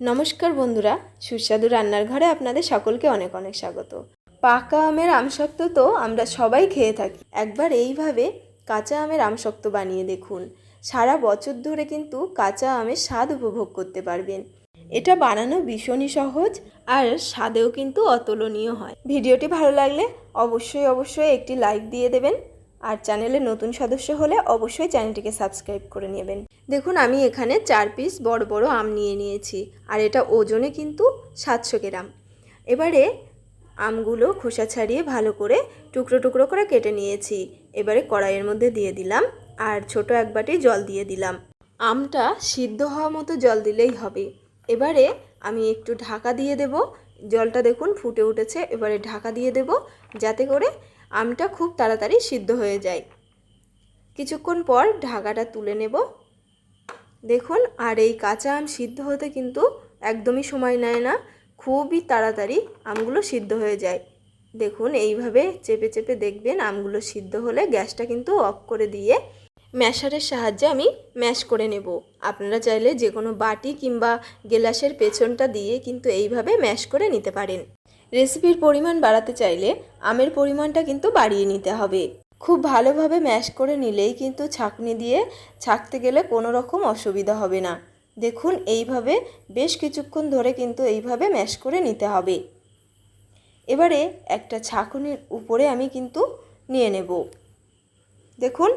নমস্কার বন্ধুরা, সুস্বাদু রান্নার ঘরে আপনাদের সকলকে অনেক অনেক স্বাগত। পাকা আমের আমশক্ত তো আমরা সবাই খেয়ে থাকি। একবার এইভাবে কাঁচা আমের আমশক্ত বানিয়ে দেখুন। সারা বছর ধরে কিন্তু কাঁচা আমের স্বাদ উপভোগ করতে পারবেন। এটা বানানো ভীষণই সহজ আর স্বাদেও কিন্তু অতুলনীয় হয়। ভিডিওটি ভালো লাগলে অবশ্যই অবশ্যই একটি লাইক দিয়ে দেবেন। আর চ্যানেলে নতুন সদস্য হলে অবশ্যই চ্যানেলটিকে সাবস্ক্রাইব করে নেবেন। দেখুন, আমি এখানে চার পিস বড় বড় আম নিয়ে নিয়েছি, আর এটা ওজনে কিন্তু সাতশো গ্রাম। এবারে আমগুলো খোসা ছাড়িয়ে ভালো করে টুকরো টুকরো করে কেটে নিয়েছি। এবারে কড়াইয়ের মধ্যে দিয়ে দিলাম, আর ছোট এক বাটি জল দিয়ে দিলাম। আমটা সিদ্ধ হওয়া মতো জল দিলেই হবে। এবারে আমি একটু ঢাকা দিয়ে দেব। জলটা দেখুন ফুটে উঠেছে, এবারে ঢাকা দিয়ে দেব, যাতে করে আমটা খুব তাড়াতাড়ি সিদ্ধ হয়ে যায়। কিছুক্ষণ পর ঢাকাটা তুলে নেব। দেখুন, আর এই কাঁচা আম সিদ্ধ হতে কিন্তু একদমই সময় নেয় না। খুবই তাড়াতাড়ি আমগুলো সিদ্ধ হয়ে যায়। দেখুন, এইভাবে চেপে চেপে দেখবেন আমগুলো সিদ্ধ হলে গ্যাসটা কিন্তু অফ করে দিয়ে ম্যাশারের সাহায্যে আমি ম্যাশ করে নেব। আপনারা চাইলে যে কোনো বাটি কিংবা গেলাসের পেছনটা দিয়ে কিন্তু এইভাবে ম্যাশ করে নিতে পারেন। রেসিপির পরিমাণ বাড়াতে চাইলে আমের পরিমাণটা কিন্তু বাড়িয়ে নিতে হবে। খুব ভালোভাবে ম্যাশ করে নিলেই কিন্তু ছাঁকনি দিয়ে ছাঁকতে গেলে কোনো রকম অসুবিধা হবে না। দেখুন, এইভাবে বেশ কিছুক্ষণ ধরে কিন্তু এইভাবে ম্যাশ করে নিতে হবে। এবারে একটা ছাঁকুনির উপরে আমি কিন্তু নিয়ে নেব। দেখুন,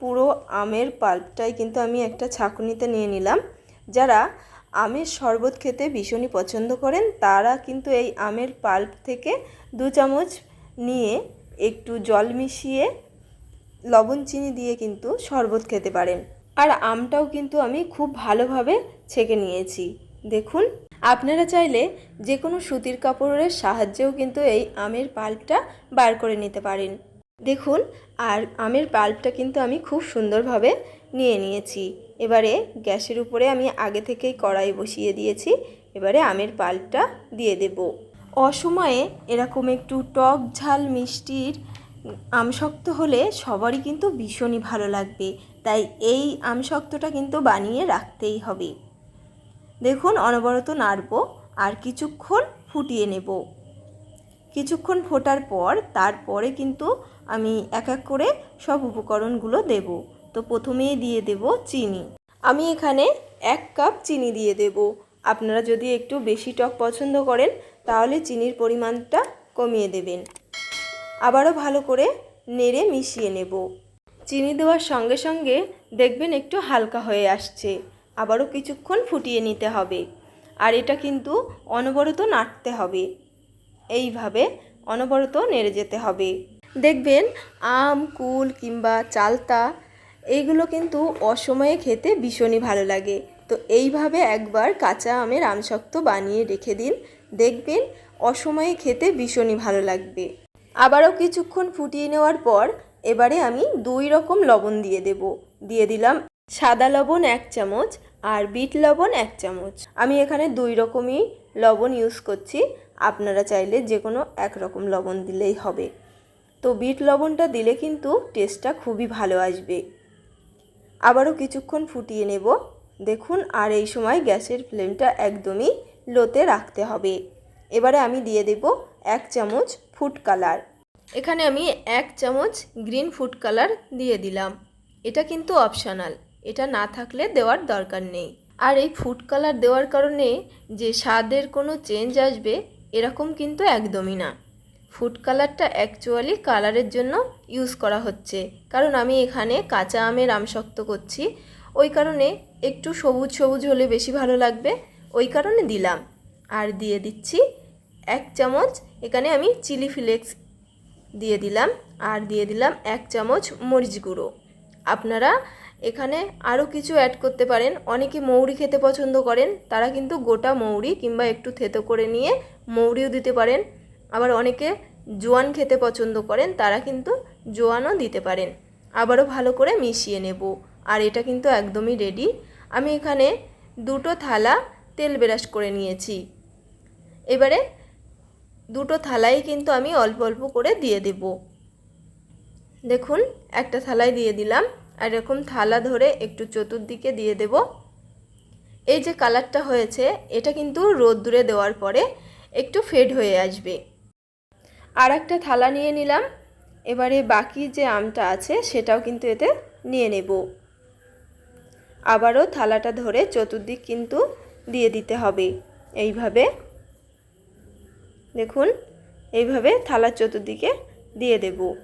পুরো আমের পাল্পটাই কিন্তু আমি একটা ছাঁকুনিতে নিয়ে নিলাম। যারা আমের শরবত খেতে ভীষণই পছন্দ করেন। তারা কিন্তু এই আমের পাল্প থেকে দু চামচ নিয়ে একটু জল মিশিয়ে লবণ চিনি দিয়ে কিন্তু শরবত খেতে পারেন। আর আমটাও কিন্তু আমি খুব ভালোভাবে ছেঁকে নিয়েছি। দেখুন, আপনারা চাইলে যে কোনো সুতির কাপড়ের সাহায্যেও কিন্তু এই আমের পাল্পটা বার করে নিতে পারেন। দেখুন, আর আমের পাল্পটা কিন্তু আমি খুব সুন্দরভাবে নিয়ে নিয়েছি। এবারে গ্যাসের উপরে আমি আগে থেকেই কড়াই বসিয়ে দিয়েছি। এবারে আমের পাল্পটা দিয়ে দেব। অসময়ে এরকম একটু টক ঝাল মিষ্টির আমশক্ত হলে সবারই কিন্তু ভীষণই ভালো লাগবে। তাই এই আমশক্তটা কিন্তু বানিয়ে রাখতেই হবে। দেখুন, অনবরত নাড়ব আর কিছুক্ষণ ফুটিয়ে নেব। কিছুক্ষণ ফোটার পর তারপরে কিন্তু আমি এক এক করে সব উপকরণগুলো দেব। তো প্রথমেই দিয়ে দেব চিনি। আমি এখানে এক কাপ চিনি দিয়ে দেব। আপনারা যদি একটু বেশি টক পছন্দ করেন, তাহলে চিনির পরিমাণটা কমিয়ে দেবেন। আবারও ভালো করে নেড়ে মিশিয়ে নেব। চিনি দেওয়ার সঙ্গে সঙ্গে দেখবেন একটু হালকা হয়ে আসছে। আবারও কিছুক্ষণ ফুটিয়ে নিতে হবে। আর এটা কিন্তু অনবরত নাড়তে হবে। এইভাবে অনবরত নেড়ে যেতে হবে। দেখবেন আম, কুল কিংবা চালতা এইগুলো কিন্তু অসময়ে খেতে ভীষণই ভালো লাগে। তো এইভাবে একবার কাঁচা আমের আমশক্ত বানিয়ে রেখে দিন। দেখবেন অসময়ে খেতে ভীষণই ভালো লাগবে। আবারও কিছুক্ষণ ফুটিয়ে নেওয়ার পর এবারে আমি দুই রকম লবণ দিয়ে দেব। দিয়ে দিলাম সাদা লবণ এক চামচ আর বিট লবণ এক চামচ। আমি এখানে দুই রকমই লবণ ইউজ করছি। আপনারা চাইলে যে কোনো এক রকম লবণ দিলেই হবে। তো বিট লবণটা দিলে কিন্তু টেস্টটা খুবই ভালো আসবে। আবারও কিছুক্ষণ ফুটিয়ে নেব। দেখুন, আর এই সময় গ্যাসের ফ্লেমটা একদমই লোতে রাখতে হবে। এবারে আমি দিয়ে দেব এক চামচ ফুড কালার। এখানে আমি এক চামচ গ্রিন ফুড কালার দিয়ে দিলাম। এটা কিন্তু অপশনাল। এটা না থাকলে দেওয়ার দরকার নেই। আর এই ফুড কালার দেওয়ার কারণে যে স্বাদের কোনো চেঞ্জ আসবে এরকম কিন্তু একদমই না। ফুড কালারটা অ্যাকচুয়ালি কালারের জন্য ইউজ করা হচ্ছে। কারণ আমি এখানে কাঁচা আমের আমশক্ত করছি। ওই কারণে একটু সবুজ সবুজ হলে বেশি ভালো লাগবে। ওই কারণে দিলাম। আর দিয়ে দিচ্ছি এক চামচ, এখানে আমি চিলি ফ্লেক্স দিয়ে দিলাম। আর দিয়ে দিলাম এক চামচ মরিচ গুঁড়ো। আপনারা এখানে আরও কিছু অ্যাড করতে পারেন। অনেকে মৌরি খেতে পছন্দ করেন, তারা কিন্তু গোটা মৌরি কিংবা একটু থেতো করে নিয়ে মৌরিও দিতে পারেন। আবার অনেকে জোয়ান খেতে পছন্দ করেন, তারা কিন্তু জোয়ানও দিতে পারেন। আবারও ভালো করে মিশিয়ে নেব, আর এটা কিন্তু একদমই রেডি আমি এখানে দুটো থালা তেল ব্রাশ করে নিয়েছি। এবারে দুটো থালাই কিন্তু আমি অল্প অল্প করে দিয়ে দেব। দেখুন, একটা থালায় দিয়ে দিলাম। এরকম থালা ধরে একটু চতুর্দিকে দিয়ে দেব। এই যে কালারটা হয়েছে, এটা কিন্তু রোদ্দুরে দেওয়ার পরে একটু ফেড হয়ে আসবে। আর একটা থালা নিয়ে নিলাম। এবারে বাকি যে আমটা আছে, সেটাও কিন্তু এতে নিয়ে নেব। আবারও থালাটা ধরে চতুর্দিক কিন্তু দিয়ে দিতে হবে। এইভাবে, দেখুন, এইভাবে থালার চতুর্দিকে দিয়ে দেব।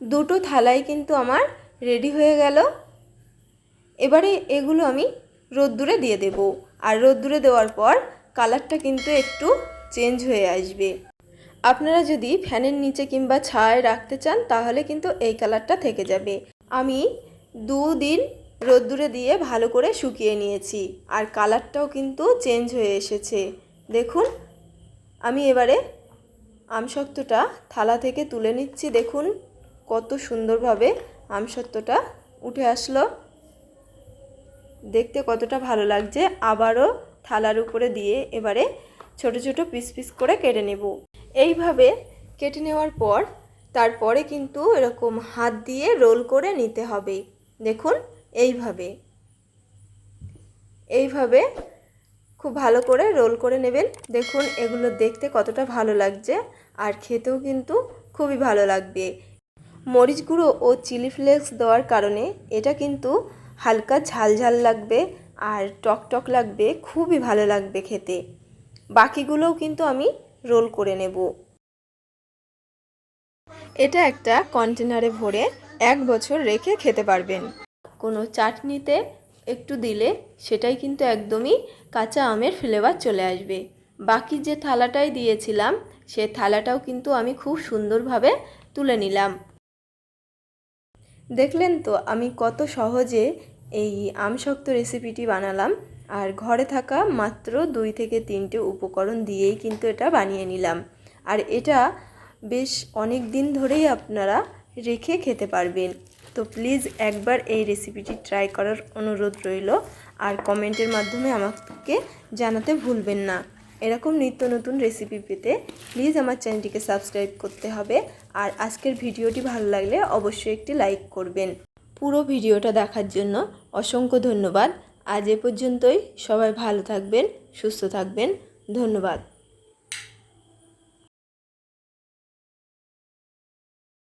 দুটো থালাই কিন্তু আমার রেডি হয়ে গেল। এবারে এগুলো আমি রোদ্দুরে দিয়ে দেব। আর রোদ্দুরে দেওয়ার পর কালারটা কিন্তু একটু চেঞ্জ হয়ে আসবে। আপনারা যদি ফ্যানের নিচে কিংবা ছায় রাখতে চান, তাহলে কিন্তু এই কালারটা থেকে যাবে। আমি দুদিন রোদ্দুরে দিয়ে ভালো করে শুকিয়ে নিয়েছি। আর কালারটাও কিন্তু চেঞ্জ হয়ে এসেছে। দেখুন, আমি এবারে আমসত্ত্বটা থালা থেকে তুলে নিচ্ছি। দেখুন, কত সুন্দরভাবে আমসত্ত্বটা উঠে আসলো। দেখতে কতটা ভালো লাগছে, আবারও থালার উপরে দিয়ে এবারে ছোট ছোট পিস পিস করে কেটে নেব। এইভাবে কেটে নেওয়ার পর তারপরে কিন্তু এরকম হাত দিয়ে রোল করে নিতে হবে। দেখুন, এইভাবে। এইভাবে খুব ভালো করে রোল করে নেবেন। দেখুন, এগুলো দেখতে কতটা ভালো লাগছে, আর খেতেও কিন্তু খুবই ভালো লাগবে। মরিচ গুঁড়ো ও চিলি ফ্লেক্স দেওয়ার কারণে এটা কিন্তু হালকা ঝাল ঝাল লাগবে আর টক টক লাগবে, খুবই ভালো লাগবে খেতে। বাকিগুলোও কিন্তু আমি রোল করে নেব। এটা একটা কন্টেনারে ভরে এক বছর রেখে খেতে পারবেন। কোনো চাটনিতে একটু দিলে সেটাই কিন্তু একদমই কাঁচা আমের ফ্লেভার চলে আসবে। বাকি যে থালাটাই দিয়েছিলাম, সে থালাটাও কিন্তু আমি খুব সুন্দরভাবে তুলে নিলাম। দেখলেন তো, আমি কত সহজে এই আমশক্ত রেসিপিটি বানালাম। আর ঘরে থাকা মাত্র দুই থেকে তিনটে উপকরণ দিয়েই কিন্তু এটা বানিয়ে নিলাম। আর এটা বেশ অনেক দিন ধরেই আপনারা রেখে খেতে পারবেন। তো প্লিজ একবার এই রেসিপিটি ট্রাই করার অনুরোধ রইল। আর কমেন্টের মাধ্যমে আমাকে জানাতে ভুলবেন না। এরকম নিত্য নতুন রেসিপি পেতে প্লিজ আমার চ্যানেলটিকে সাবস্ক্রাইব করতে হবে। আর আজকের ভিডিওটি ভালো লাগলে অবশ্যই একটি লাইক করবেন। পুরো ভিডিওটা দেখার জন্য অসংখ্য ধন্যবাদ। আজ এ পর্যন্তই। সবাই ভালো থাকবেন, সুস্থ থাকবেন। ধন্যবাদ।